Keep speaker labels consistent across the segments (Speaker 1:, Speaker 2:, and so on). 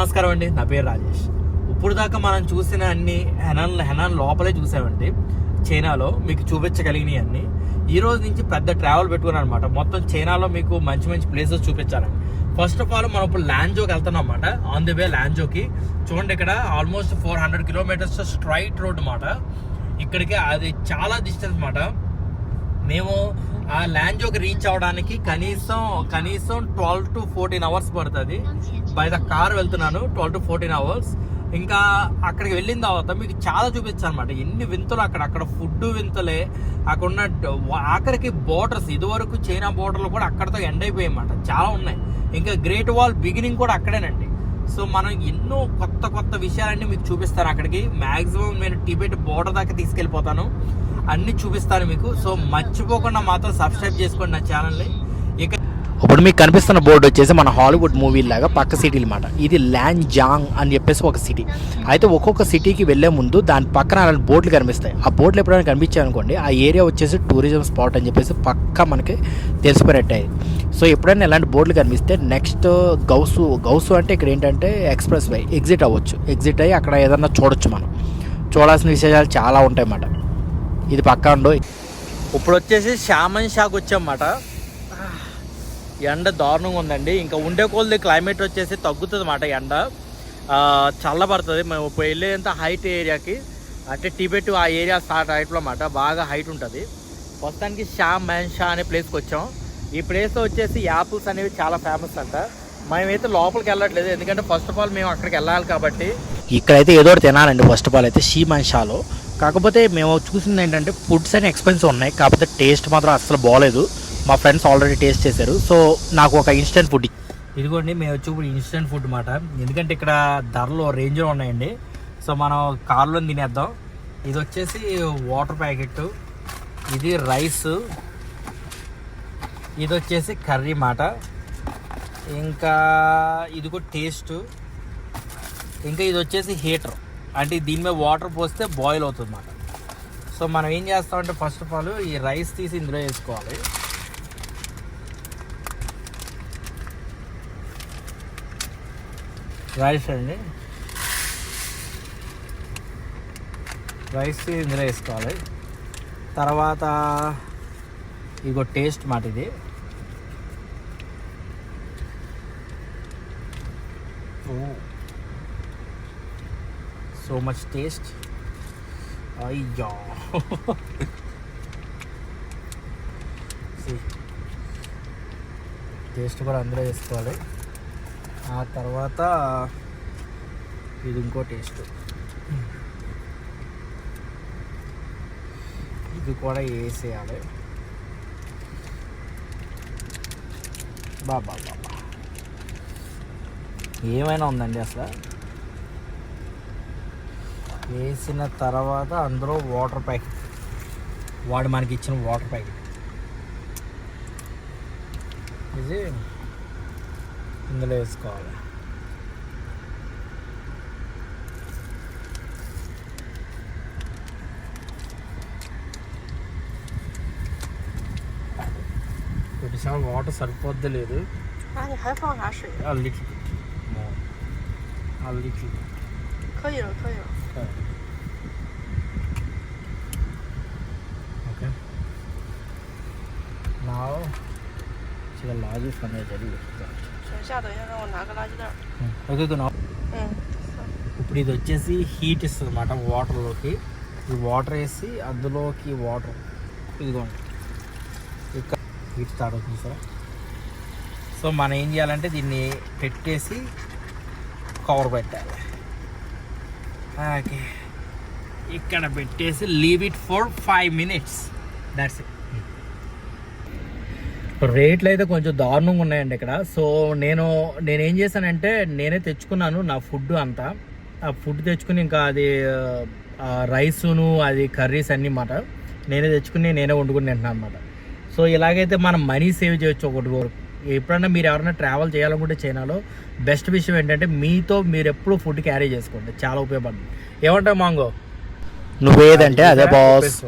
Speaker 1: నమస్కారం అండి. నా పేరు రాజేష్. ఇప్పుడు దాకా మనం చూసిన అన్ని హెనాన్ హెనాన్ లోపలే చూసామండి. చైనాలో మీకు చూపించగలిగినవి అన్ని. ఈ రోజు నుంచి పెద్ద ట్రావెల్ పెట్టుకున్నాను అనమాట మొత్తం చైనాలో మీకు మంచి మంచి ప్లేసెస్ చూపించాలండి ఫస్ట్ ఆఫ్ ఆల్ మనం ఇప్పుడు ల్యాంజోకి వెళ్తున్నాం అనమాట ఆన్ ది వే ల్యాంజోకి చూడండి ఇక్కడ almost four hundred kilometres straight road అనమాట ఇక్కడికి అది చాలా డిస్టెన్స్ అనమాట మేము ఆ ల్యాండ్జోకి రీచ్ అవడానికి కనీసం కనీసం ట్వెల్వ్ టు ఫోర్టీన్ అవర్స్ పడుతుంది. బై ద కార్ వెళ్తున్నాను ట్వెల్వ్ టు ఫోర్టీన్ అవర్స్ ఇంకా అక్కడికి వెళ్ళిన తర్వాత మీకు చాలా చూపించాను అనమాట ఎన్ని వింతలు అక్కడ అక్కడ ఫుడ్ వింతలే. అక్కడ ఉన్న ఆఖరికి బోర్డర్స్ ఇదివరకు చైనా బోర్డర్లు కూడా అక్కడతో ఎండ్ అయిపోయాయి అన్నమాట చాలా ఉన్నాయి. ఇంకా గ్రేట్ వాల్ బిగినింగ్ కూడా అక్కడేనండి. సో మనం ఎన్నో కొత్త కొత్త విషయాలన్నీ మీకు చూపిస్తాను అక్కడికి. మ్యాక్సిమం నేను టిబెట్ బోర్డర్ దాకా తీసుకెళ్ళిపోతాను. అన్ని చూపిస్తాను మీకు. సో మర్చిపోకుండా మాత్రం సబ్స్క్రైబ్ చేసుకోండి నా ఛానల్ని ఇక
Speaker 2: ఇప్పుడు మీకు కనిపిస్తున్న బోర్డు వచ్చేసి మన హాలీవుడ్ మూవీ లాగా పక్క సిటీ అనమాట ఇది ల్యాండ్ జాంగ్ అని చెప్పేసి ఒక సిటీ అయితే ఒక్కొక్క సిటీకి వెళ్ళే ముందు దాని పక్కన అలాంటి బోట్లు కనిపిస్తాయి. ఆ బోట్లు ఎప్పుడైనా కనిపించాయి అనుకోండి ఆ ఏరియా వచ్చేసి టూరిజం స్పాట్ అని చెప్పేసి పక్క మనకి తెలిసిపోయినట్టే. సో ఎప్పుడైనా ఇలాంటి బోర్డులు కనిపిస్తే నెక్స్ట్ గౌసు గౌసు అంటే ఇక్కడ ఏంటంటే ఎక్స్ప్రెస్ వే ఎగ్జిట్ అవ్వచ్చు. ఎగ్జిట్ అయ్యి అక్కడ ఏదన్నా చూడొచ్చు మనం. చూడాల్సిన విశేషాలు చాలా ఉంటాయి అన్నమాట ఇది పక్కా ఉండో.
Speaker 1: ఇప్పుడు వచ్చేసి షామన్ షాక్ వచ్చామన్నమాట. ఎండ దారుణంగా ఉందండి. ఇంకా ఉండే కొలది క్లైమేట్ వచ్చేసి తగ్గుతుంది అన్నమాట ఎండ చల్లబడుతుంది. మేము ఇప్పుడు వెళ్ళేంత హైట్ ఏరియాకి అంటే టిబెట్ ఆ ఏరియా స్టార్ట్ హైట్లో అన్నమాట. బాగా హైట్ ఉంటుంది. ప్రస్తుతానికి షా మ్యాన్ షా అనే ప్లేస్కి వచ్చాం. ఈ ప్లేస్ వచ్చేసి యాపిల్స్ అనేవి చాలా ఫేమస్ అంట. మేమైతే లోపలికి వెళ్ళట్లేదు. ఎందుకంటే ఫస్ట్ ఆఫ్ ఆల్ మేము అక్కడికి వెళ్ళాలి కాబట్టి.
Speaker 2: ఇక్కడైతే ఏదో ఒకటి తినాలండి. ఫస్ట్ ఆఫ్ ఆల్ అయితే షీ మన్షాలో కాకపోతే మేము చూసింది ఏంటంటే ఫుడ్స్ అని ఎక్స్పెన్సివ్ ఉన్నాయి. కాకపోతే టేస్ట్ మాత్రం అస్సలు బాగోలేదు మా ఫ్రెండ్స్ ఆల్రెడీ టేస్ట్ చేశారు. సో నాకు ఒక ఇన్స్టెంట్ ఫుడ్
Speaker 1: ఇదిగోండి మేము వచ్చి ఇప్పుడు ఇన్స్టెంట్ ఫుడ్ మాట. ఎందుకంటే ఇక్కడ ధరలు రేంజ్లో ఉన్నాయండి. సో మనం కార్లో తినేద్దాం. ఇది వచ్చేసి వాటర్ ప్యాకెట్ ఇది రైస్ ఇది వచ్చేసి కర్రీ మాట. ఇంకా ఇది కూడా టేస్ట్. ఇంకా ఇది వచ్చేసి హీటర్. అంటే దీని మీద వాటర్ పోస్తే బాయిల్ అవుతుంది అన్నమాట సో మనం ఏం చేస్తామంటే ఫస్ట్ ఆఫ్ ఆల్ ఈ రైస్ తీసి ఇందులో వేసుకోవాలి. రైస్ అండి. రైస్ ఇందులో వేసుకోవాలి. తర్వాత ఇగో టేస్ట్ మాట ఇది. సో మచ్ టేస్ట్ అయ్యా టేస్ట్ కూడా అందులో వేసుకోవాలి. ఆ తర్వాత ఇది ఇంకో టేస్ట్ ఇది కూడా వేసేయాలి. బాబా బాబా ఏమైనా ఉందండి అసలు? వేసిన తర్వాత అందులో వాటర్ ప్యాకెట్. వాడు మనకి ఇచ్చిన వాటర్ ప్యాకెట్. ఇది ఇందులో వేసుకోవాలి. కొద్దిసార్లు వాటర్ సరిపోద్ది లేదు.
Speaker 3: 啊，
Speaker 1: a little bit
Speaker 3: 可以了，可以了。
Speaker 1: okay now 这个垃圾放在这里
Speaker 3: 等一下，等一下，让我拿个垃圾袋儿。
Speaker 1: okay okay now
Speaker 3: 嗯，
Speaker 1: ఇప్పుడు ఇది వచ్చేసి హీట్ ఇస్తుంది అనమాట వాటర్లోకి ఈ వాటర్ వేసి అందులోకి వాటర్ ఇదిగోండి ఇక్కడ హీట్ స్టార్ట్ అవుతుంది సార్ సో మనం ఏం చేయాలంటే దీన్ని పెట్టేసి కవర్ పెట్టాలి. ఓకే ఇక్కడ పెట్టేసి leave it for five minutes that's it రేట్లు అయితే కొంచెం దారుణంగా ఉన్నాయండి ఇక్కడ. సో నేను నేనేం చేశానంటే నేనే తెచ్చుకున్నాను నా ఫుడ్ అంతా. ఆ ఫుడ్ తెచ్చుకుని ఇంకా అది రైసును అది కర్రీస్ అన్నీ మాట నేనే తెచ్చుకుని నేనే వండుకుని తింటున్నాను అనమాట సో ఇలాగైతే మనం మనీ సేవ్ చేయొచ్చు ఒకటి వరకు. ఎప్పుడన్నా మీరు ఎవరైనా ట్రావెల్ చేయాలనుకుంటే చైనాలో బెస్ట్ విషయం ఏంటంటే మీతో మీరు ఎప్పుడు ఫుడ్ క్యారీ చేసుకోండి. చాలా ఉపయోగపడుతుంది. ఏమంటావు మాంగో?
Speaker 2: నువ్వేదంటే అదే బాస్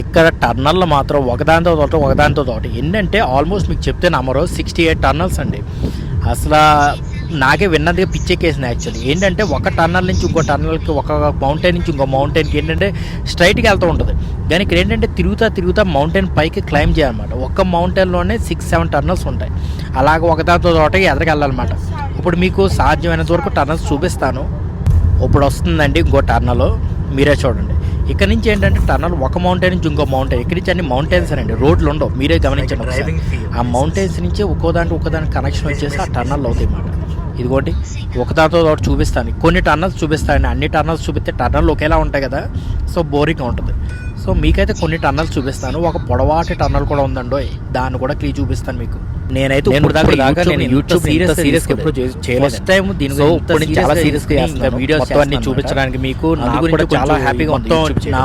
Speaker 2: ఇక్కడ టర్నల్లో మాత్రం ఒకదానితో తోట ఒకదానితో తోట ఏంటంటే ఆల్మోస్ట్ మీకు చెప్తే నమ్మరు సిక్స్టీ ఎయిట్ టర్నల్స్ అండి. అసలు నాకే విన్నదిగా పిచ్చెక్కేసింది యాక్చువల్లీ ఏంటంటే ఒక టన్నల్ నుంచి ఇంకో టన్నల్కి ఒక మౌంటైన్ నుంచి ఇంకో మౌంటైన్కి ఏంటంటే స్ట్రైట్గా వెళ్తూ ఉంటుంది. కానీ ఇక్కడ ఏంటంటే తిరుగుతా తిరుగుతా మౌంటైన్ పైకి క్లైమ్ చేయాలన్నమాట. ఒక్క మౌంటైన్లోనే సిక్స్ సెవెన్ టన్నల్స్ ఉంటాయి. అలాగ ఒకదాంతో తోటకి ఎదరికెళ్ళాలన్నమాట ఇప్పుడు మీకు సాధ్యమైనంత వరకు టన్నల్స్ చూపిస్తాను. ఇప్పుడు వస్తుందండి ఇంకో టర్నల్ మీరే చూడండి. ఇక్కడ నుంచి ఏంటంటే టర్నల్ ఒక మౌంటైన్ నుంచి ఇంకో మౌంటైన్ ఇక్కడి నుంచి అన్ని మౌంటైన్స్ అండి. రోడ్లు ఉండవు మీరే గమనించండి. ఆ మౌంటైన్స్ నుంచి ఒక్కో దాంట్లో ఒక్కో దానికి కనెక్షన్ వచ్చేసి ఆ టర్నల్ అవుతాయి అన్నమాట. ఇదిగోటి ఒకదాంతో ఒకటి చూపిస్తాను. కొన్ని టర్నల్స్ చూపిస్తాను అన్ని టర్నల్స్ చూపిస్తే టర్నల్ ఒకేలా ఉంటాయి కదా. సో బోరింగ్ ఉంటుంది. సో మీకైతే కొన్ని టర్నల్స్ చూపిస్తాను. ఒక పొడవాటి టర్నల్ కూడా ఉందండో దాన్ని కూడా క్లీ చూపిస్తాను మీకు. నేనైతే
Speaker 1: నేను
Speaker 2: దాకా
Speaker 1: దాకా
Speaker 2: యూట్యూబ్
Speaker 1: నేను
Speaker 2: యూట్యూబ్
Speaker 1: ఇంత
Speaker 2: సీరియస్ ఎప్పుడు చేయలేదు.
Speaker 1: ఫస్ట్ టైం దీని
Speaker 2: సో
Speaker 1: గురించి
Speaker 2: ఇప్పుడు నేను చాలా సీరియస్గా చేస్తున్నాను
Speaker 1: వీడియోస్
Speaker 2: చూపించడానికి మీకు నాకు కూడా చాలా హ్యాపీగా ఉంది నా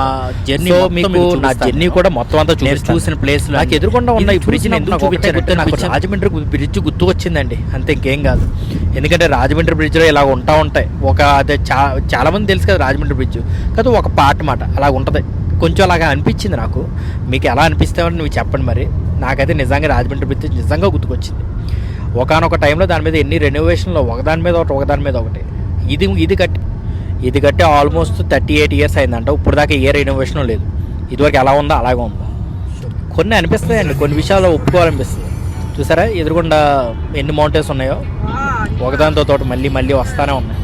Speaker 2: జర్నీ మీకు నా జర్నీ కూడా మొత్తం అంతా
Speaker 1: నేను
Speaker 2: చూసిన ప్లేస్ నాకు ఎదురుకుండా ఉన్న ఈ బ్రిడ్జ్
Speaker 1: నాకు.
Speaker 2: రాజమండ్రి బ్రిడ్జ్ గుర్తు వచ్చిందండి. అంతే ఇంకేం కాదు. ఎందుకంటే రాజమండ్రి బ్రిడ్జ్లో ఇలా ఉంటా ఉంటాయి. ఒక అదే చా చాలా మంది తెలుసు కదా రాజమండ్రి బ్రిడ్జ్ కాదు ఒక పార్ట్ మాట. అలా ఉంటుంది. కొంచెం అలాగా అనిపించింది నాకు. మీకు ఎలా అనిపిస్తామని నువ్వు చెప్పండి మరి. నాకైతే నిజంగా రాజమండ్రి బ్రిడ్జ్ నిజంగా గుర్తుకొచ్చింది. ఒకనొక టైంలో దాని మీద ఎన్ని రెనోవేషన్లో ఒకదాని మీద ఒకటి ఒకదాని మీద ఒకటి. ఇది ఇది కట్టి ఇది కట్టి ఆల్మోస్ట్ థర్టీ ఎయిట్ ఇయర్స్ అయిందంట. ఇప్పుడు దాకా ఏ రెనోవేషన్ లేదు. ఇదివరకు ఎలా ఉందో అలాగే ఉందో. కొన్ని అనిపిస్తాయండి కొన్ని విషయాలు ఒప్పుకోవాలనిపిస్తుంది. చూసారా? ఎదురుగుండా ఎన్ని మౌంటైన్స్ ఉన్నాయో? ఒకదానితో తోటి మళ్ళీ మళ్ళీ వస్తానే ఉన్నాయి.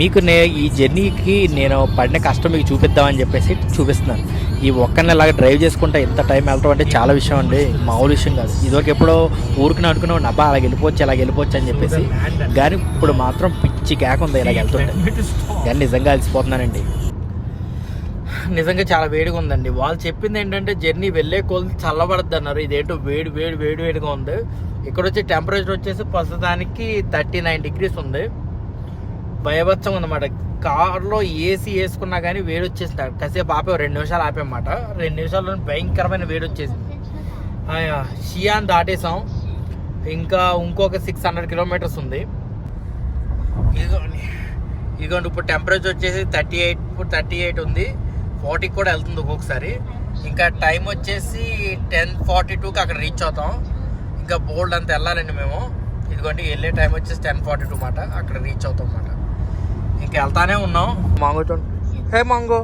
Speaker 2: మీకు నే ఈ జర్నీకి నేను పడిన కష్టం మీకు చూపిద్దామని చెప్పేసి చూపిస్తున్నాను. ఈ ఒక్కరిని ఇలాగ డ్రైవ్ చేసుకుంటే ఎంత టైం వెళ్తాం అంటే చాలా విషయం అండి. మామూలు విషయం కాదు. ఇదివరకు ఎప్పుడో ఊరికి అనుకున్నాం అబ్బా అలాగ వెళ్ళిపోవచ్చు అలాగ వెళ్ళిపోవచ్చు అని చెప్పేసి. కానీ ఇప్పుడు మాత్రం పిచ్చి కేక ఉంది ఇలాగ వెళ్తుంటే. కానీ నిజంగా అలసిపోతున్నానండి. నిజంగా చాలా వేడిగా ఉందండి. వాళ్ళు చెప్పింది ఏంటంటే జర్నీ వెళ్ళే కొలది చల్లబడద్దు అన్నారు. ఇదేంటో వేడి వేడి వేడి వేడిగా ఉంది. ఇక్కడ వచ్చి టెంపరేచర్ వచ్చేసి ప్రస్తుతానికి థర్టీ నైన్ డిగ్రీస్ ఉంది. భయభత్సం అనమాట కార్లో ఏసీ వేసుకున్నా కానీ వేడి వచ్చేసింది కాసేపు ఆపే రెండు నిమిషాలు ఆపేమాట రెండు నిమిషాల్లో భయంకరమైన వేడి వచ్చేసింది షియాన్ దాటేసాం. ఇంకా ఇంకొక సిక్స్ హండ్రెడ్ కిలోమీటర్స్ ఉంది. ఇదిగోండి. ఇదిగోండి ఇప్పుడు టెంపరేచర్ వచ్చేసి థర్టీ ఎయిట్ థర్టీ ఎయిట్ ఉంది. ఫార్టీకి కూడా వెళ్తుంది ఒక్కొక్కసారి. ఇంకా టైం వచ్చేసి టెన్ ఫార్టీ టూకి అక్కడ రీచ్ అవుతాం. ఇంకా బోల్డ్ అంతా వెళ్ళాలండి మేము. ఇదిగోండి వెళ్ళే టైం వచ్చేసి టెన్ ఫార్టీ టూ మాట. అక్కడ రీచ్ అవుతాం అన్నమాట. ఇంకా వెళ్తానే ఉన్నాం. మాంగో చూడండి హే మాంగో.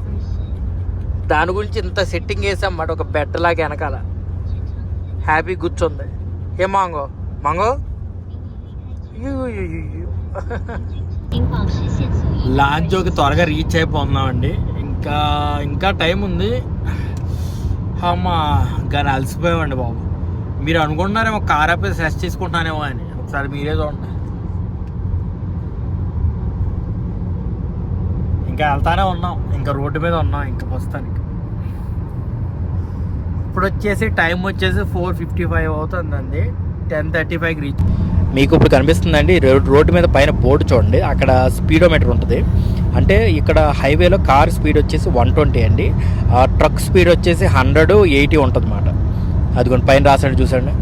Speaker 2: దాని గురించి ఇంత సెట్టింగ్ వేసాం అన్నమాట ఒక బెడ్ లాగా వెనకాల. హ్యాపీ కూర్చుంది. ఏ మాంగో. మాంగో. లాంచోకి త్వరగా రీచ్ అయిపోతున్నామండి. ఇంకా ఇంకా టైం ఉంది. అమ్మా కానీ అలసిపోయామండి బాబు. మీరు అనుకుంటున్నారేమో కార్ ఆపేసి రెస్ట్ తీసుకుంటానేమో అని. ఒకసారి మీరే చూడండి. ఇంకా వెళ్తానే ఉన్నాం. ఇంకా రోడ్డు మీద ఉన్నాం ఇంకా ప్రస్తుతానికి. ఇప్పుడు వచ్చేసి టైం వచ్చేసి ఫోర్ ఫిఫ్టీ ఫైవ్ అవుతుందండి. టెన్ థర్టీ ఫైవ్కి రీచ్. మీకు ఇప్పుడు కనిపిస్తుందండి రోడ్ రోడ్డు మీద పైన బోర్డు చూడండి. అక్కడ స్పీడోమీటర్ ఉంటుంది. అంటే ఇక్కడ హైవేలో కార్ స్పీడ్ వచ్చేసి వన్ ట్వంటీ అండి. ఆ ట్రక్ స్పీడ్ వచ్చేసి హండ్రెడ్ ఎయిటీ ఉంటుంది అన్నమాట అదిగోండి పైన రాసాడు చూసండి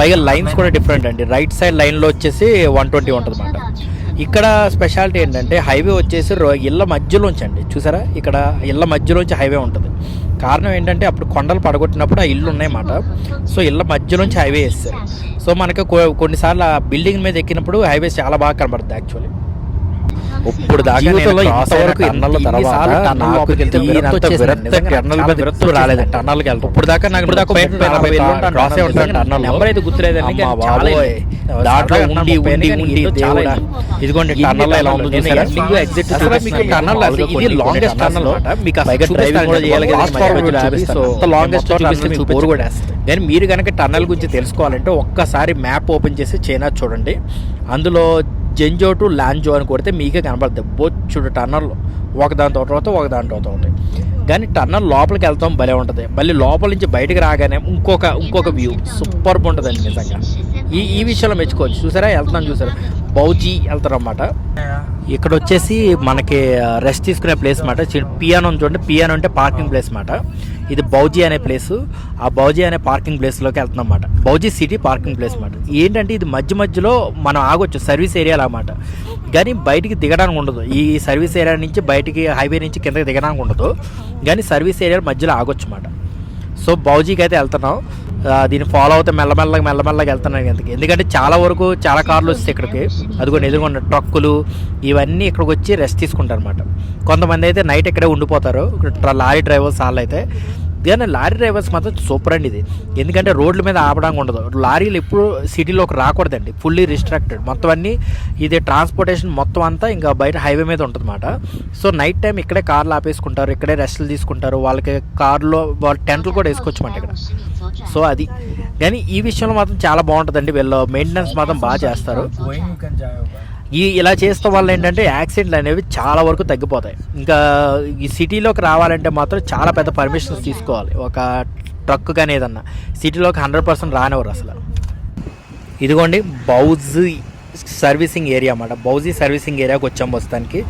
Speaker 2: పైగా లైన్స్ కూడా డిఫరెంట్ అండి. రైట్ సైడ్ లైన్లో వచ్చేసి వన్ ట్వంటీ ఉంటుంది అన్నమాట ఇక్కడ స్పెషాలిటీ ఏంటంటే హైవే వచ్చేసి రో- ఇళ్ళ మధ్యలోంచి అండి చూసారా? ఇక్కడ ఇళ్ళ మధ్యలోంచి హైవే ఉంటుంది. కారణం ఏంటంటే అప్పుడు కొండలు పడగొట్టినప్పుడు ఆ ఇల్లు ఉన్నాయన్నమాట. సో ఇళ్ళ మధ్యలోంచి హైవే వేస్తారు. సో మనకి కొన్నిసార్లు ఆ బిల్డింగ్ మీద ఎక్కినప్పుడు హైవే చాలా బాగా కనబడుతుంది యాక్చువల్లీ ఇప్పుడు దాకా నేను
Speaker 4: ఇంతవరకు
Speaker 2: టన్నల్ తర్వాత నాకు టన్నల్ మీద రాలేదు
Speaker 4: వచ్చేసింది.
Speaker 2: టన్నల్కి వెళ్తాం ఇప్పుడు దాకా నాకు
Speaker 4: ఇప్పుడు దాకా
Speaker 2: ఉంటాను టన్నల్
Speaker 4: నెంబర్ అయితే గుర్తులేదండి. వెళ్ళాను.
Speaker 2: దాంట్లో ఉండి ఉండి ఉండి దేవుడా. ఇదిగోండి టన్నల్ ఎలా ఉందో
Speaker 4: ఎగ్జిట్
Speaker 2: మీకు. టన్నల్ ఇది లాంగెస్ట్ టన్నల్. మీకు
Speaker 4: పైగా డ్రైవింగ్ కూడా చేయాలి
Speaker 2: లాంగెస్ట్ చూపిస్తే కూడా మీరు కనుక టన్నల్ గురించి తెలుసుకోవాలంటే ఒక్కసారి మ్యాప్ ఓపెన్ చేసి చైనా చూడండి. అందులో జెంజో టు లాంజో అని కొడితే మీకే కనబడుతుంది బొచ్చుడు టన్నల్ ఒకదాని అవుతాయి ఒకదాని తర్వాత అవుతాయి. కానీ టన్నల్ లోపలికి వెళ్తాం భలే ఉంటుంది. మళ్ళీ లోపల నుంచి బయటకు రాగానే ఇంకొక ఇంకొక వ్యూ సూపర్ ఉంటుందండి నిజంగా. ఈ ఈ విషయంలో మెచ్చుకోవచ్చు. చూసారా? వెళ్తున్నాం చూసారా? బౌజీ వెళ్తారు అనమాట ఇక్కడ వచ్చేసి మనకి రెస్ట్ తీసుకునే ప్లేస్ అనమాట పియానో చూడండి. పియానో అంటే పార్కింగ్ ప్లేస్ అనమాట ఇది బౌజీ అనే ప్లేస్ ఆ బౌజీ అనే పార్కింగ్ ప్లేస్లోకి వెళ్తున్నాం అన్నమాట బౌజీ సిటీ పార్కింగ్ ప్లేస్ మాట ఏంటంటే ఇది మధ్య మధ్యలో మనం ఆగొచ్చు సర్వీస్ ఏరియాలు అనమాట కానీ బయటికి దిగడానికి ఉండదు. ఈ సర్వీస్ ఏరియా నుంచి బయటికి హైవే నుంచి కిందకి దిగడానికి ఉండదు. కానీ సర్వీస్ ఏరియా మధ్యలో ఆగొచ్చు అనమాట సో బౌజీకి అయితే వెళ్తున్నాం. దీన్ని ఫాలో అవుతే మెల్లమెల్లగా మెల్లమెల్లగా వెళ్తున్నాను ఎందుకు ఎందుకంటే చాలా వరకు చాలా కార్లు వస్తాయి ఇక్కడికి. అదిగోండి ఎదురుకున్న ట్రక్కులు ఇవన్నీ ఇక్కడికి వచ్చి రెస్ట్ తీసుకుంటారు అనమాట కొంతమంది అయితే నైట్ ఇక్కడే ఉండిపోతారు. ఇక్కడ లారీ డ్రైవర్స్ వాళ్ళు అయితే కానీ లారీ డ్రైవర్స్ మాత్రం సూపర్ అండి ఇది. ఎందుకంటే రోడ్ల మీద ఆపడానికి ఉండదు. లారీలు ఎప్పుడు సిటీలోకి రాకూడదండి. ఫుల్లీ రిస్ట్రాక్టెడ్ మొత్తం అన్నీ ఇది ట్రాన్స్పోర్టేషన్ మొత్తం అంతా ఇంకా బయట హైవే మీద ఉంటుందన్నమాట. సో నైట్ టైం ఇక్కడే కార్లు ఆపేసుకుంటారు ఇక్కడే రెస్ట్లు తీసుకుంటారు. వాళ్ళకి కార్లో వాళ్ళ టెంట్లు కూడా వేసుకోవచ్చమాట ఇక్కడ. సో అది. కానీ ఈ విషయంలో మాత్రం చాలా బాగుంటుందండి. వీళ్ళు మెయింటెనెన్స్ మాత్రం బాగా చేస్తారు. ఈ ఇలా చేస్తాం వల్ల ఏంటంటే యాక్సిడెంట్లు అనేవి చాలా వరకు తగ్గిపోతాయి. ఇంకా ఈ సిటీలోకి రావాలంటే మాత్రం చాలా పెద్ద పర్మిషన్స్ తీసుకోవాలి. ఒక ట్రక్ కానీ ఏదన్నా సిటీలోకి హండ్రెడ్ పర్సెంట్ రానివ్వరు అసలు. ఇదిగోండి బౌజీ సర్వీసింగ్ ఏరియా అన్నమాట. బౌజీ సర్వీసింగ్ ఏరియాకి వచ్చాం ప్రస్తుతానికి.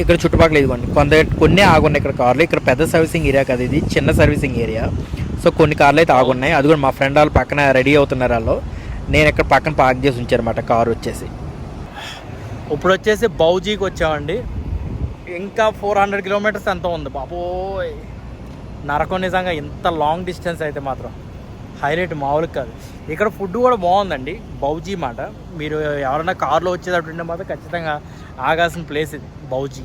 Speaker 2: ఇక్కడ చుట్టుపక్కల ఇదిగోండి కొంత కొన్ని ఆగున్నాయి ఇక్కడ కార్లు. ఇక్కడ పెద్ద సర్వీసింగ్ ఏరియా కదా ఇది చిన్న సర్వీసింగ్ ఏరియా. సో కొన్ని కార్లు అయితే ఆగున్నాయి. అది కూడా మా ఫ్రెండ్ వాళ్ళు పక్కన రెడీ అవుతున్నారు వాళ్ళు. నేను ఇక్కడ పక్కన పార్క్ చేసి ఉంచారన్నమాట కారు వచ్చేసి.
Speaker 1: ఇప్పుడు వచ్చేసి బౌజీకి వచ్చామండి. ఇంకా ఫోర్ హండ్రెడ్ కిలోమీటర్స్ ఎంత ఉంది? బాబోయ్. నరకం నిజంగా ఇంత లాంగ్ డిస్టెన్స్ అయితే మాత్రం. హైలైట్ మామూలుగా కాదు. ఇక్కడ ఫుడ్ కూడా బాగుందండి. బౌజీ మాట. మీరు ఎవరైనా కార్లో వచ్చేటట్టు మాత్రం ఖచ్చితంగా ఆగాల్సిన ప్లేస్ ఇది బౌజీ.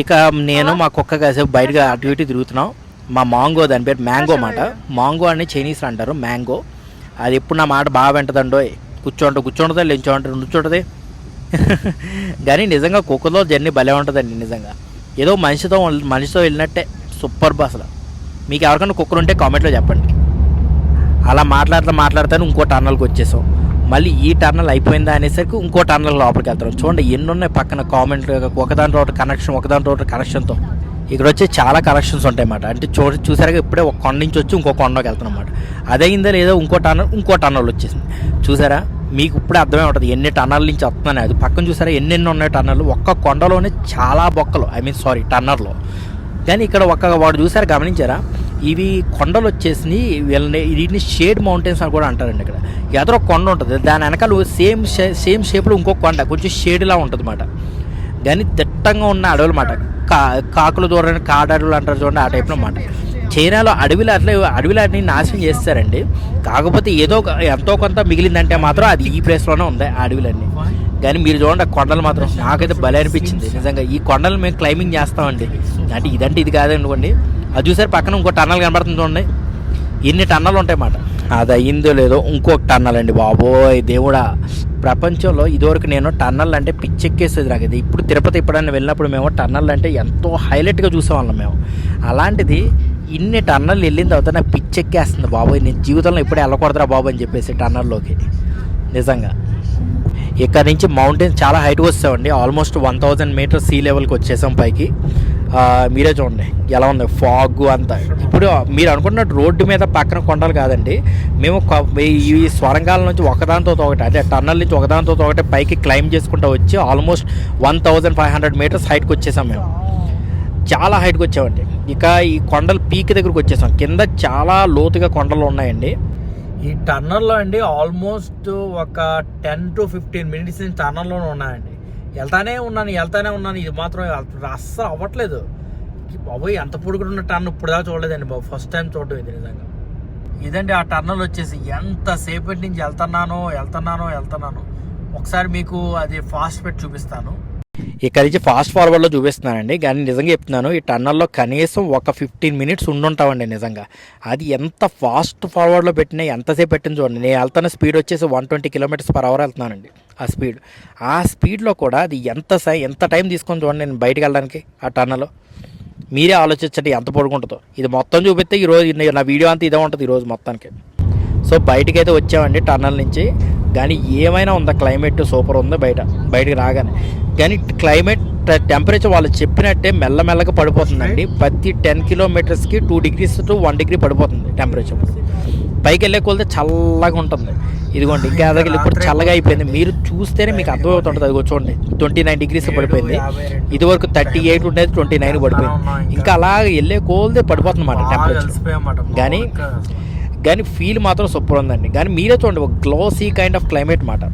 Speaker 2: ఇక నేను మా కుక్క కాసేపు బయటగా అటు ఇటు తిరుగుతున్నాం. మా మాంగో దాని పేరు మ్యాంగో మాట. మాంగో అని చైనీస్లో అంటారు మ్యాంగో. అది ఎప్పుడు నా మాట బాగా వెంటదండో కూర్చోంట కూర్చోంటదా లేచోంట నుంచుంటుంది కానీ నిజంగా కుక్కతో జర్నీ భలే ఉంటుందండి నిజంగా. ఏదో మనిషితో మనిషితో వెళ్ళినట్టే సూపర్ అసలు. మీకు ఎవరికైనా కుక్కలు ఉంటే కామెంట్లో చెప్పండి. అలా మాట్లాడుతూ మాట్లాడుతాను ఇంకో టర్నల్కి వచ్చేసాం. మళ్ళీ ఈ టర్నల్ అయిపోయిందా అనేసరికి ఇంకో టర్నల్ లోపలికి వెళ్తాం. చూడండి ఎన్ని ఉన్నాయి పక్కన కామెంట్ ఒకదాంట్లో ఒకటి కనెక్షన్ ఒకదాంట్లో ఒకటి కనెక్షన్తో ఇక్కడ వచ్చి చాలా కనెక్షన్స్ ఉంటాయి అన్నమాట. అంటే చూ చూసారుగా ఇప్పుడే ఒక కొండ నుంచి వచ్చి ఇంకో కొండకి వెళ్తాం అనమాట అదైందా లేదో ఇంకో టర్నల్ ఇంకో టర్నల్ వచ్చేసింది. చూసారా? మీకు ఇప్పుడే అర్థమే ఉంటుంది ఎన్ని టన్నర్ల నుంచి వస్తున్నాయి అది పక్కన చూసారా ఎన్నెన్ని ఉన్నాయి టన్నర్లు. ఒక్క కొండలోనే చాలా బొక్కలు. ఐ మీన్ సారీ టన్నర్లో. కానీ ఇక్కడ ఒక్క వాడు చూసారు గమనించారా? ఇవి కొండలు వచ్చేసి వీళ్ళని వీటిని షేడ్ మౌంటైన్స్ అని కూడా అంటారండి ఇక్కడ. ఎదురు ఒక కొండ ఉంటుంది దాని వెనకాల సేమ్ సేమ్ షేప్లో ఇంకో కొండ కొంచెం షేడ్లా ఉంటుంది అన్నమాట కానీ దిట్టంగా ఉన్న అడవులు అన్నమాట కా కాకులు దూరని కాడడులు అంటారు చూడండి ఆ టైప్లో అన్నమాట. చైనాలో అడవిలు అట్లా అడవిలు అన్ని నాశనం చేస్తారండి. కాకపోతే ఏదో ఒక- ఎంతో కొంత మిగిలిందంటే మాత్రం అది ఈ ప్లేస్లోనే ఉంది ఆ అడవిలన్నీ. కానీ మీరు చూడండి ఆ కొండలు మాత్రం నాకైతే భలే అనిపించింది. నిజంగా ఈ కొండలు మేము క్లైంబింగ్ చేస్తామండి. అంటే ఇదంటే ఇది కాదనుకోండి అది చూసారు పక్కన ఇంకో టన్నల్ కనబడుతుంది చూడండి. ఎన్ని టన్నలు ఉంటాయి మాట అది అయ్యిందో లేదో ఇంకొక టన్నల్ అండి బాబోయ్ దేవుడా. ప్రపంచంలో ఇదివరకు నేను టన్నల్ అంటే పిచ్చెక్కేసేది నాకు. ఇది ఇప్పుడు తిరుపతి ఎప్పుడైనా వెళ్ళినప్పుడు మేము టన్నల్ అంటే ఎంతో హైలైట్గా చూసేవాళ్ళం మేము. అలాంటిది ఇన్ని టన్నర్లు వెళ్ళిన తర్వాత నాకు పిచ్చెక్కేస్తుంది బాబోయ్ నేను జీవితంలో ఇప్పుడే వెళ్ళకూడదురా బాబు అని చెప్పేసి టన్నర్లోకి. నిజంగా. ఇక్కడ నుంచి మౌంటైన్స్ చాలా హైట్గా వస్తామండి almost one thousand metres sea లెవెల్కి వచ్చేసాం పైకి. మీరే చూడండి ఎలా ఉంది? ఫాగ్ అంతా. ఇప్పుడు మీరు అనుకున్నట్టు రోడ్డు మీద పక్కన కొండలు కాదండి. మేము ఈ స్వరంగాల నుంచి ఒకదానితో ఒకటి అదే టన్నల్ నుంచి ఒకదానితో ఒకటి పైకి క్లైమ్ చేసుకుంటూ వచ్చి almost one thousand five hundred metres హైట్కి వచ్చేసాం మేము. చాలా హైట్కి వచ్చామండి. ఇక ఈ కొండల పీక్ దగ్గరకు వచ్చేసాం. కింద చాలా లోతుగా కొండలు ఉన్నాయండి.
Speaker 1: ఈ టన్నల్లో అండి ఆల్మోస్ట్ ఒక టెన్ టు ఫిఫ్టీన్ మినిట్స్ నుంచి టన్నల్లోనే ఉన్నానండి వెళ్తానే ఉన్నాను వెళ్తానే ఉన్నాను. ఇది మాత్రం అస్సలు అవ్వట్లేదు. బాబోయ్ ఎంత పొడుగున్న టర్న్ ఇప్పుడు దాకా చూడలేదండి బాబు. ఫస్ట్ టైం చూడడం ఇది నిజంగా. ఇదండి ఆ టర్నల్ వచ్చేసి. ఎంతసేపటి నుంచి వెళ్తున్నానో వెళ్తున్నానో వెళ్తున్నానో. ఒకసారి మీకు అది ఫాస్ట్ పెట్టి చూపిస్తాను.
Speaker 2: ఇక్కడ నుంచి ఫాస్ట్ ఫార్వర్డ్లో చూపిస్తున్నానండి. కానీ నిజంగా చెప్తున్నాను ఈ టన్నల్లో కనీసం ఒక ఫిఫ్టీన్ మినిట్స్ ఉండుంటామండి నిజంగా. అది ఎంత ఫాస్ట్ ఫార్వర్డ్లో పెట్టినా ఎంతసేపు పెట్టిన చూడండి. నేను వెళ్తున్న స్పీడ్ వచ్చేసి one twenty kilometres per hour వెళ్తున్నానండి ఆ స్పీడ్ ఆ స్పీడ్లో కూడా అది ఎంత సై ఎంత టైం తీసుకొని చూడండి నేను బయటకు వెళ్ళడానికి ఆ టన్నలో మీరే ఆలోచించండి ఎంత పొడుగుంటుందో. ఇది మొత్తం చూపిస్తే ఈరోజు నా వీడియో అంతా ఇదే ఉంటుంది ఈరోజు మొత్తానికి. సో బయటికి అయితే వచ్చామండి టన్నల్ నుంచి. కానీ ఏమైనా ఉందా? క్లైమేట్ సూపర్ ఉంది బయట బయటికి రాగానే. కానీ క్లైమేట్ టెంపరేచర్ వాళ్ళు చెప్పినట్టే మెల్లమెల్లగా పడిపోతుందండి. ప్రతి ten కిలోమీటర్స్కి two degrees to one degree పడిపోతుంది టెంపరేచర్. పైకి వెళ్ళే కొలితే చల్లగా ఉంటుంది. ఇదిగోండి ఇంకా అదగిలి ఇప్పుడు చల్లగా అయిపోయింది. మీరు చూస్తేనే మీకు అర్థమవుతుంటుంది. అది చూడండి ట్వంటీ నైన్ డిగ్రీస్ పడిపోయింది. ఇది వరకు థర్టీ ఎయిట్ ఉండేది ట్వంటీ నైన్ పడిపోయింది. ఇంకా అలా వెళ్ళే కోల్దే పడిపోతుంది అన్నమాట టెంపరేచర్. కానీ కానీ ఫీల్ మాత్రం సూపర్ ఉందండి. కానీ మీరే చూడండి ఒక గ్లోసీ కైండ్ ఆఫ్ క్లైమేట్ మాట.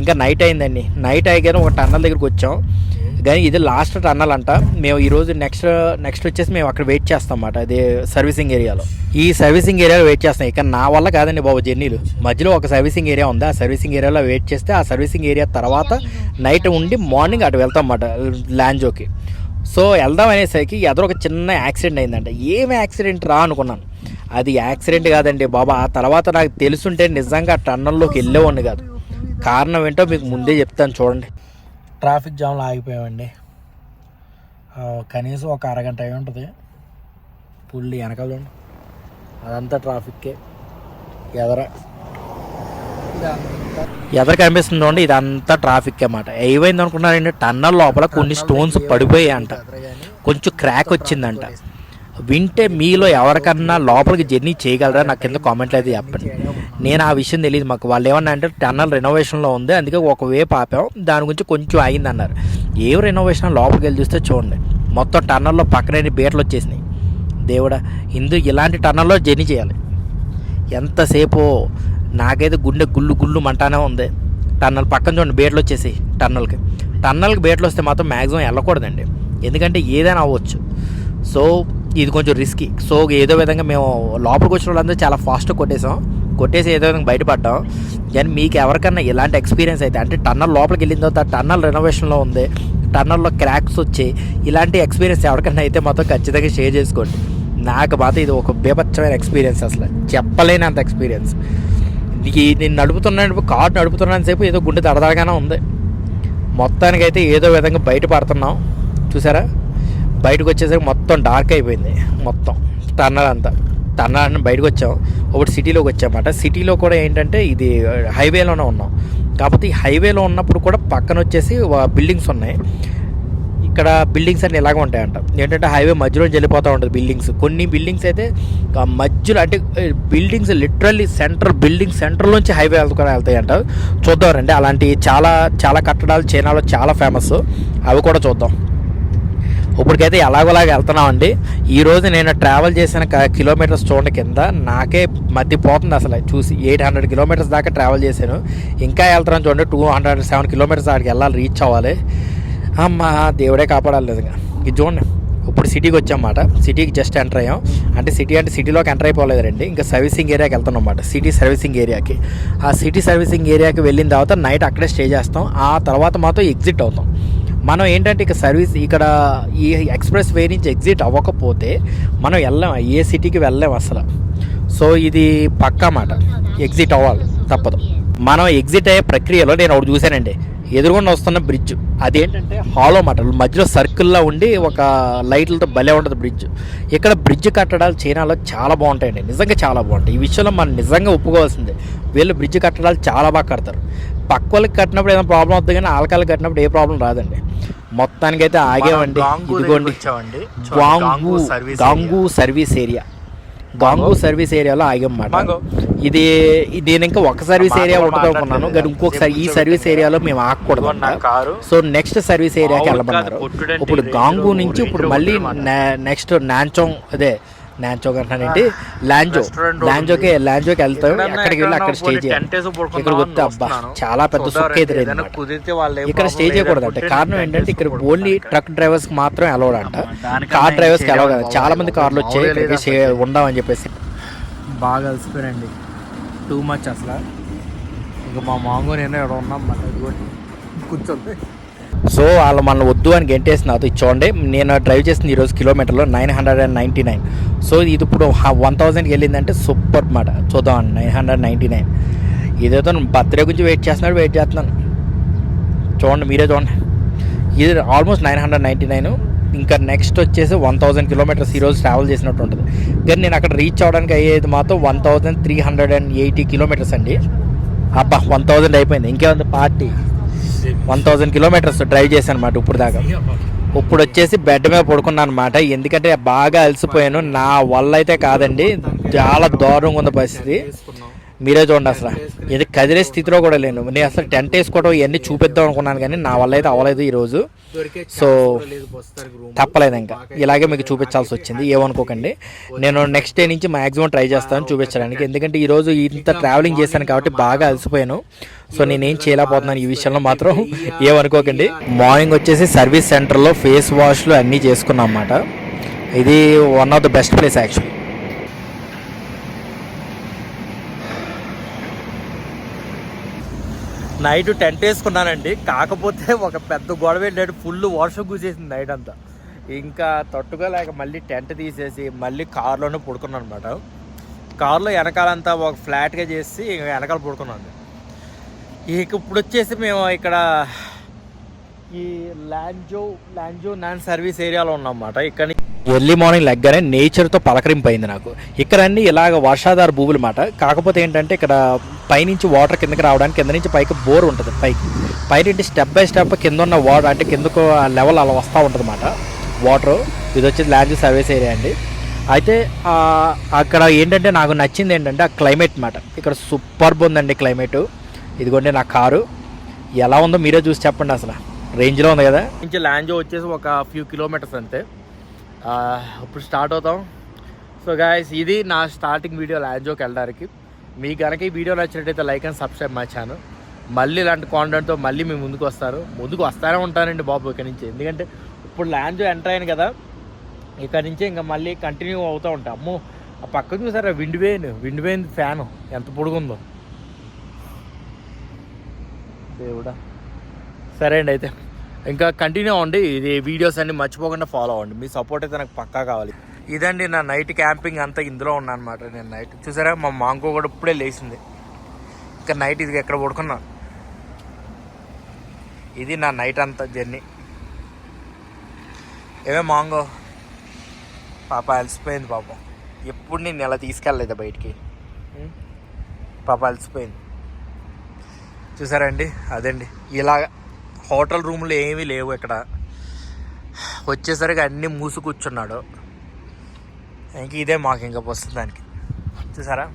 Speaker 2: ఇంకా నైట్ అయిందండి. నైట్ అయ్యాక ఒక టన్నల్ దగ్గరికి వచ్చాం. కానీ ఇది లాస్ట్ టన్నల్ అంట. మేము ఈరోజు నెక్స్ట్ నెక్స్ట్ వచ్చేసి మేము అక్కడ వెయిట్ చేస్తాం అన్నమాట అదే సర్వీసింగ్ ఏరియాలో ఈ సర్వీసింగ్ ఏరియాలో వెయిట్ చేస్తాం. ఇక నా వల్ల కాదండి బాబు జర్నీలు మధ్యలో ఒక సర్వీసింగ్ ఏరియా ఉంది. ఆ సర్వీసింగ్ ఏరియాలో వెయిట్ చేస్తే ఆ సర్వీసింగ్ ఏరియా తర్వాత నైట్ ఉండి మార్నింగ్ అటు వెళ్తాం అన్నమాట ల్యాంజోకి సో వెళ్దాం అనేసరికి ఎదరో ఒక చిన్న యాక్సిడెంట్ అయిందంట. ఏం యాక్సిడెంట్ రా అనుకున్నాను. అది యాక్సిడెంట్ కాదండి బాబా. ఆ తర్వాత నాకు తెలుసుంటే నిజంగా టన్నల్లోకి వెళ్ళేవాడిని కాదు. కారణం ఏంటో మీకు ముందే చెప్తాను చూడండి. ట్రాఫిక్ జామ్లో ఆగిపోయామండి. కనీసం ఒక అరగంట అయి ఉంటుంది. ఫుల్ వెనకాల. అదంతా ట్రాఫిక్కే. ఎదర. ఎదర కనిపిస్తుంది చూడండి ఇదంతా ట్రాఫిక్ అన్నమాట. ఏమైంది అనుకున్నారంటే టన్నల్ లోపల కొన్ని స్టోన్స్ పడిపోయాయి అంట కొంచెం క్రాక్ వచ్చిందంట. వింటే మీలో ఎవరికన్నా లోపలికి జర్నీ చేయగలరా? నాకు కింద కామెంట్లు అయితే చెప్పండి. నేను ఆ విషయం తెలియదు మాకు. వాళ్ళు ఏమన్నా అంటే టన్నల్ రెనోవేషన్లో ఉంది. అందుకే ఒక వేపు ఆపాం. దాని గురించి కొంచెం ఆగింది అన్నారు ఏం రెనోవేషన్ లోపలికి వెళ్ళి చూస్తే చూడండి. మొత్తం టన్నల్లో పక్కనే బీటలు వచ్చేసినాయి. దేవుడా ఇందు ఇలాంటి టన్నల్లో జర్నీ చేయాలి. ఎంతసేపు నాకైతే గుండె గుళ్ళు గుళ్ళు మంటానే ఉంది. టన్నల్ పక్కన చూడండి బేట్లు వచ్చేసి టన్నల్కి. టన్నల్కి బేట్లు వస్తే మాత్రం మ్యాక్సిమం వెళ్ళకూడదండి. ఎందుకంటే ఏదైనా అవ్వచ్చు. సో ఇది కొంచెం రిస్కీ సో ఏదో విధంగా మేము లోపలికి వచ్చిన వాళ్ళందరూ చాలా ఫాస్ట్గా కొట్టేసాం కొట్టేసి ఏదో విధంగా బయటపడ్డాం. కానీ మీకు ఎవరికన్నా ఇలాంటి ఎక్స్పీరియన్స్ అయితే అంటే టన్నల్ లోపలికి వెళ్ళిన తర్వాత టన్నల్ రెనోవేషన్లో ఉంది టన్నల్లో క్రాక్స్ వచ్చాయి ఇలాంటి ఎక్స్పీరియన్స్ ఎవరికన్నా అయితే మాత్రం ఖచ్చితంగా షేర్ చేసుకోండి. నాకు మాత్రం ఇది ఒక బీభత్సమైన ఎక్స్పీరియన్స్ అసలు. చెప్పలేనంత ఎక్స్పీరియన్స్ ఈ నేను నడుపుతున్నాను కారు నడుపుతున్నాను సేపు ఏదో గుండె దడదడగానే ఉంది. మొత్తానికైతే ఏదో విధంగా బయటపడుతున్నాం. చూసారా? బయటకు వచ్చేసరికి మొత్తం డార్క్ అయిపోయింది. మొత్తం. టన్నర్ అంతా. టన్నర్ అంటే బయటకు వచ్చాం. ఒకటి సిటీలోకి వచ్చామాట సిటీలో కూడా ఏంటంటే ఇది హైవేలోనే ఉన్నాం. కాకపోతే ఈ హైవేలో ఉన్నప్పుడు కూడా పక్కన వచ్చేసి బిల్డింగ్స్ ఉన్నాయి. ఇక్కడ బిల్డింగ్స్ అన్ని ఎలాగ ఉంటాయంట. ఏంటంటే హైవే మధ్యలో వెళ్ళిపోతూ ఉంటుంది బిల్డింగ్స్ కొన్ని బిల్డింగ్స్ అయితే మధ్యలో అంటే buildings literally centre building centre నుంచి హైవే వెళ్తుకొని వెళ్తాయంట. చూద్దాం రండి. అలాంటి చాలా చాలా కట్టడాలు చైనాలో చాలా ఫేమస్ అవి కూడా చూద్దాం. ఇప్పటికైతే ఎలాగోలాగ వెళ్తున్నామండి. ఈ రోజు నేను ట్రావెల్ చేసిన కిలోమీటర్స్ చూడండి కింద నాకే మధ్య పోతుంది అసలు. చూసి ఎయిట్ హండ్రెడ్ కిలోమీటర్స్ దాకా ట్రావెల్ చేశాను. ఇంకా వెళ్తున్నాను చూడండి టూ హండ్రెడ్ సెవెన్ కిలోమీటర్స్ దాకా వెళ్ళాలి రీచ్ అవ్వాలి. అమ్మా దేవుడే కాపాడాలి నిజంగా. ఇది చూడండి ఇప్పుడు సిటీకి వచ్చామన్నమాట. సిటీకి జస్ట్ ఎంటర్ అయ్యాం. అంటే సిటీ అంటే సిటీలోకి ఎంటర్ అయిపోలేదు రండి ఇంకా సర్వీసింగ్ ఏరియాకి వెళ్తాం అన్నమాట సిటీ సర్వీసింగ్ ఏరియాకి ఆ సిటీ సర్వీసింగ్ ఏరియాకి వెళ్ళిన తర్వాత నైట్ అక్కడే స్టే చేస్తాం. ఆ తర్వాత మాత్రం ఎగ్జిట్ అవుతాం. మనం ఏంటంటే ఇక సర్వీస్ ఇక్కడ ఈ ఎక్స్ప్రెస్ వే నుంచి ఎగ్జిట్ అవ్వకపోతే మనం వెళ్ళాం ఏ సిటీకి వెళ్ళాం అసలు. సో ఇది పక్కా మాట. ఎగ్జిట్ అవ్వాలి తప్పదు. మనం ఎగ్జిట్ అయ్యే ప్రక్రియలో నేను ఒకటి చూశానండి. ఎదురుగుండా వస్తున్న బ్రిడ్జ్. అదేంటంటే హాలో మాట. మధ్యలో సర్కిల్లా ఉండి ఒక లైట్లతో భలే ఉంటుంది బ్రిడ్జ్. ఇక్కడ బ్రిడ్జ్ కట్టడాలు చైనాలో చాలా బాగుంటాయండి. నిజంగా చాలా బాగుంటాయి. ఈ విషయంలో మనం నిజంగా ఒప్పుకోవాల్సిందే. వీళ్ళు బ్రిడ్జ్ కట్టడాలు చాలా బాగా కడతారు. పక్క వాళ్ళకి కట్టినప్పుడు ఏదైనా ప్రాబ్లం అవుతుంది కానీ ఆల్కాలకి కట్టినప్పుడు ఏ ప్రాబ్లం రాదండి. మొత్తానికైతే ఆగేవండి ఇదిగోండి. గాంగు గాంగు సర్వీస్ ఏరియా. గాంగు సర్వీస్ ఏరియాలో ఆగమాట. ఇది నేను ఇంకా ఒక సర్వీస్ ఏరియా ఉంటుంది అనుకున్నాను కానీ ఇంకొకసారి ఈ సర్వీస్ ఏరియాలో మేము ఆగకూడదు సో నెక్స్ట్ సర్వీస్ ఏరియాకి వెళ్ళమన్నారు. ఇప్పుడు గాంగు నుంచి ఇప్పుడు మళ్ళీ. నెక్స్ట్ నాంచోంగ్ అదే నాంచోంగ్ అంటానండి లాంజో లాంజోకి లాంజోకి వెళ్తాం. అక్కడికి వెళ్ళి అక్కడ
Speaker 1: ఎక్కడన్నా
Speaker 2: స్టే
Speaker 1: పోనీ
Speaker 2: చేయాలి.
Speaker 1: టెంట్ వేసి పడుకుందాం
Speaker 2: ఇక్కడ వస్తే అబ్బా. చాలా పెద్ద
Speaker 1: రండి,
Speaker 2: ఎదురైంది ఇక్కడ స్టే చేయకూడదు అంటే కారణం
Speaker 1: టెంట్
Speaker 2: ఏంటంటే ఇక్కడ ఓన్లీ ట్రక్ డ్రైవర్స్ మాత్రం అలౌడ్ అంట. కార్ డ్రైవర్స్కి అలౌడ్ కాదు. చాలా మంది కార్లు వచ్చాయి ఉందామని చెప్పేసి. బాగా అలసిపోయారండి. టూ మచ్ అసలు. ఇంకా మా మాంగో నేను ఇక్కడ ఉన్నాం? కూర్చోండి. సో వాళ్ళు మన వద్దు అని గెంటేసి నాతో నేను డ్రైవ్ చేసింది ఈరోజు కిలోమీటర్లో nine hundred and ninety nine so ఇది ఇప్పుడు వన్ థౌజండ్కి వెళ్ళిందంటే సూపర్ మాట చూద్దాం నైన్ హండ్రెడ్ నైంటీ నైన్ ఇదేదో బర్త్డే గురించి వెయిట్ చేస్తున్నాడు వెయిట్ చేస్తున్నాను చూడండి మీరే చూడండి. ఇది almost nine hundred ninety nine ఇంకా నెక్స్ట్ వచ్చేసి వన్ థౌజండ్ కిలోమీటర్స్ ఈరోజు ట్రావెల్ చేసినట్టు ఉంటుంది. కానీ నేను అక్కడ రీచ్ అవ్వడానికి అయ్యేది మాత్రం one thousand three hundred and eighty kilometres అండి. అబ్బా వన్ థౌజండ్ అయిపోయింది. ఇంకేముంది party one thousand kilometres drive చేశాను అనమాట ఇప్పుడు దాకా. ఇప్పుడు వచ్చేసి బెడ్ మీద పడుకున్నాను అనమాట ఎందుకంటే బాగా అలసిపోయాను. నా వల్ల అయితే కాదండి. చాలా దారుణంగా ఉంది పరిస్థితి. మీరే చూడండి అసలు. ఇది కదిలే స్థితిలో కూడా లేను. నేను అసలు టెంట్ వేసుకోవడం ఇవన్నీ చూపిద్దాం అనుకున్నాను కానీ నా వల్ల అయితే అవ్వలేదు ఈరోజు. సో. తప్పలేదు ఇంకా. ఇలాగే మీకు చూపించాల్సి వచ్చింది. ఏమనుకోకండి నేను నెక్స్ట్ డే నుంచి మ్యాక్సిమం ట్రై చేస్తాను చూపించడానికి. ఎందుకంటే ఈ రోజు ఇంత ట్రావెలింగ్ చేశాను కాబట్టి బాగా అలసిపోయాను. సో నేనేం చేయలేకపోతున్నాను ఈ విషయంలో మాత్రం. ఏమనుకోకండి మార్నింగ్ వచ్చేసి సర్వీస్ సెంటర్లో ఫేస్ వాష్లు అన్నీ చేసుకున్నాం అన్నమాట. ఇది one of the best place actually
Speaker 1: night tent వేసుకున్నానండి. కాకపోతే ఒక పెద్ద గొడవ ఏంటంటే ఫుల్ వర్షం కూసేసింది నైట్ అంతా. ఇంకా తట్టుకోలేక మళ్ళీ టెంట్ తీసేసి మళ్ళీ కార్లోనే పడుకున్నాను అనమాట కార్లో వెనకాలంతా ఒక ఫ్లాట్గా చేసి ఇంకా వెనకాల పడుకున్నాను. ఇక ఇప్పుడు వచ్చేసి మేము ఇక్కడ ఈ లాంజో లాంజో నాన్ సర్వీస్ ఏరియాలో ఉన్నాం అన్నమాట. ఇక్కడ
Speaker 2: ఎర్లీ మార్నింగ్ లెగ్గానే నేచర్తో పలకరింపు అయింది నాకు. ఇక్కడ అన్ని ఇలాగ వర్షాధార భూములు మాట. కాకపోతే ఏంటంటే ఇక్కడ పైనుంచి వాటర్ కిందకి రావడానికి కింద నుంచి పైకి బోర్ ఉంటుంది పైకి. పైనుంచి స్టెప్ బై స్టెప్ కింద ఉన్న వాటర్ అంటే కిందకు లెవెల్ అలా వస్తూ ఉంటుంది అన్నమాట వాటర్ ఇది వచ్చేది ల్యాండ్ సర్వీస్ ఏరియా అండి. అయితే అక్కడ ఏంటంటే నాకు నచ్చింది ఏంటంటే ఆ క్లైమేట్ మాట. ఇక్కడ సూపర్బ్ ఉందండి క్లైమేట్. ఇదిగోండి నా కారు. ఎలా ఉందో మీరే చూసి చెప్పండి అసలు. రేంజ్లో ఉంది కదా?
Speaker 1: నుంచి ల్యాండ్ వచ్చేసి ఒక ఫ్యూ కిలోమీటర్స్ అంతే. ఇప్పుడు స్టార్ట్ అవుతాం. సో గాయస్ ఇది నా స్టార్టింగ్ వీడియో ల్యాంజోకి వెళ్ళడానికి. మీకు కనుక ఈ వీడియో నచ్చినట్టయితే like and subscribe my channel మళ్ళీ ఇలాంటి కాంటెంట్తో మళ్ళీ మేము ముందుకు వస్తారు. ముందుకు వస్తానే ఉంటానండి బాబు ఇక్కడ నుంచి. ఎందుకంటే ఇప్పుడు ల్యాంజో ఎంటర్ అయ్యాను కదా ఇక్కడ నుంచి ఇంకా మళ్ళీ కంటిన్యూ అవుతూ ఉంటాం. అమ్మో ఆ పక్క చూసారా? Wind vane wind vane fan ఎంత పొడుగుందో. దేవుడా. సరే అండి అయితే. ఇంకా కంటిన్యూ అవ్వండి ఇది వీడియోస్ అన్ని మర్చిపోకుండా ఫాలో అవ్వండి. మీ సపోర్ట్ అయితే నాకు పక్కా కావాలి. ఇదండి నా నైట్ క్యాంపింగ్ అంతా ఇందులో ఉన్నా అనమాట నేను నైట్ చూసారా? మా మాంకో కూడా ఇప్పుడే లేచింది. ఇంకా నైట్ ఇది ఎక్కడ పడుకున్నా? ఇది నా నైట్ అంతా జర్నీ ఏమే మాంగో పాప అలసిపోయింది పాపం. ఎప్పుడు నేను ఎలా తీసుకెళ్ళలేదు బయటికి. పాప అలసిపోయింది. చూసారండి అదండి. ఇలాగా హోటల్ రూమ్లు ఏమీ లేవు ఇక్కడ. వచ్చేసరికి అన్నీ మూసు కూర్చున్నాడు ఇంక ఇదే మాకు ఇంకా వస్తుంది దానికి. చూసారా?